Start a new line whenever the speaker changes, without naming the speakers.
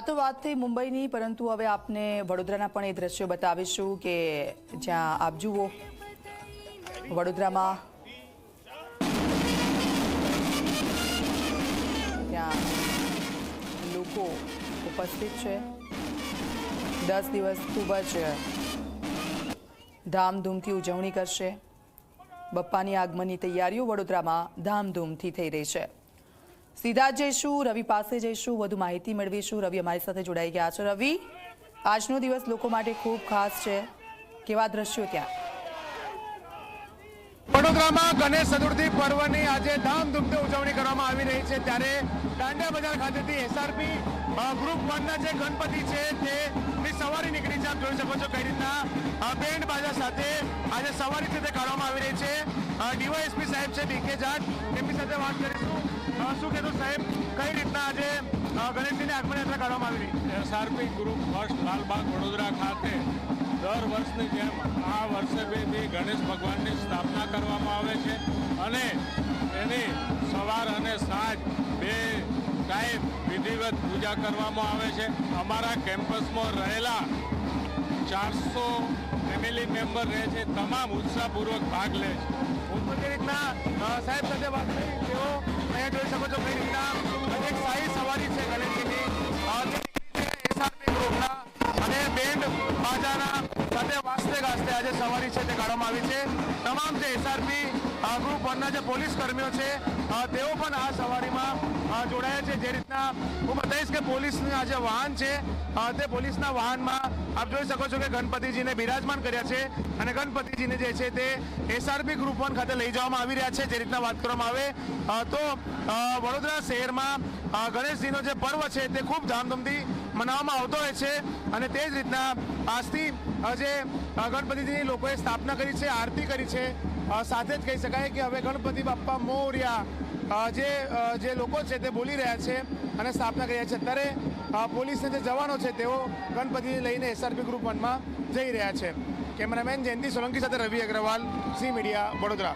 વાતો વાત થઈ મુંબઈની પરંતુ હવે આપને વડોદરાના પણ એ દ્રશ્યો બતાવીશું કે જ્યાં આપ જુઓ, વડોદરામાં ત્યાં લોકો ઉપસ્થિત છે. દસ દિવસ ખૂબ જ ધામધૂમથી ઉજવણી કરશે. બપ્પાની આગમનની તૈયારીઓ વડોદરામાં ધામધૂમથી થઈ રહી છે. સીધા જઈશું, રવિ પાસે જઈશું, વધુ માહિતી મેળવીશું. રવિ અમારી સાથે જોડાઈ ગયા છે. રવિ, આજનો દિવસ લોકો માટે ખૂબ ખાસ છે. કેવા દ્રશ્યો ત્યાં?
વડોદરામાં ગણેશ ચતુર્થી પર્વની આજે ધામધૂમથી ઉજવણી કરવામાં આવી રહી છે. ત્યારે દાંડિયા બજાર ખાતેથી એસઆરપી ગ્રુપ વનના જે ગણપતિ છે તેની સવારી નીકળી છે. આપ જોઈ શકો છો કઈ રીતના બેન્ડ બાજા સાથે આજે સવારી છે તે કાઢવામાં આવી રહી છે. ડીવાયએસપી સાહેબ છે, ડીકે જાટ તેમની સાથે વાત કરીશું. શું કહેતો સાહેબ? કઈ રીતના આજે ગણેશજીની આગમન યાત્રા કાઢવામાં આવી
SRP group first Lalbagh Vadodara ખાતે દર વર્ષની જેમ આ વર્ષે બી ગણેશ ભગવાનની સ્થાપના કરવામાં આવે છે અને એની સવાર અને સાંજ બે ટાઈમ વિધિવત પૂજા કરવામાં આવે છે. અમારા કેમ્પસમાં રહેલા ચારસો ફેમિલી મેમ્બર રહે છે, તમામ ઉત્સાહપૂર્વક ભાગ લે છે.
હું રીતના સાહેબ સાથે વાત કરી. સાથે વાસ્તે ગાસ્તે આજે સવારી છે તે કાઢવામાં આવી છે. તમામ જે એસઆરપી ગ્રુપ વનના જે પોલીસ કર્મીઓ છે તેઓ પણ આ સવારીમાં જોડાયા છે. જે રીતના હું બતાવીશ કે પોલીસનું જે વાહન છે તે પોલીસના વાહનમાં આપ જોઈ શકો છો કે ગણપતિજીને બિરાજમાન કર્યા છે અને ગણપતિજીને જે છે તે એસઆરપી ગ્રુપ વન ખાતે લઈ જવામાં આવી રહ્યા છે. જે રીતના વાત કરવામાં આવે તો વડોદરા શહેરમાં ગણેશજીનો જે પર્વ છે તે ખૂબ ધામધૂમથી મનાવવામાં આવતો હોય છે અને તે જ રીતના આજથી જે ગણપતિજીની લોકોએ સ્થાપના કરી છે, આરતી કરી છે. સાથે જ કહી શકાય કે હવે ગણપતિ બાપ્પા મોર્યા જે જે લોકો છે તે બોલી રહ્યા છે અને સ્થાપના કરી રહ્યા છે. અત્યારે પોલીસના જે જવાનો છે તેઓ ગણપતિને લઈને એસઆરપી ગ્રુપ વનમાં જઈ રહ્યા છે. કેમેરામેન જયંતિ સોલંકી સાથે રવિ અગ્રવાલ, સી મીડિયા વડોદરા.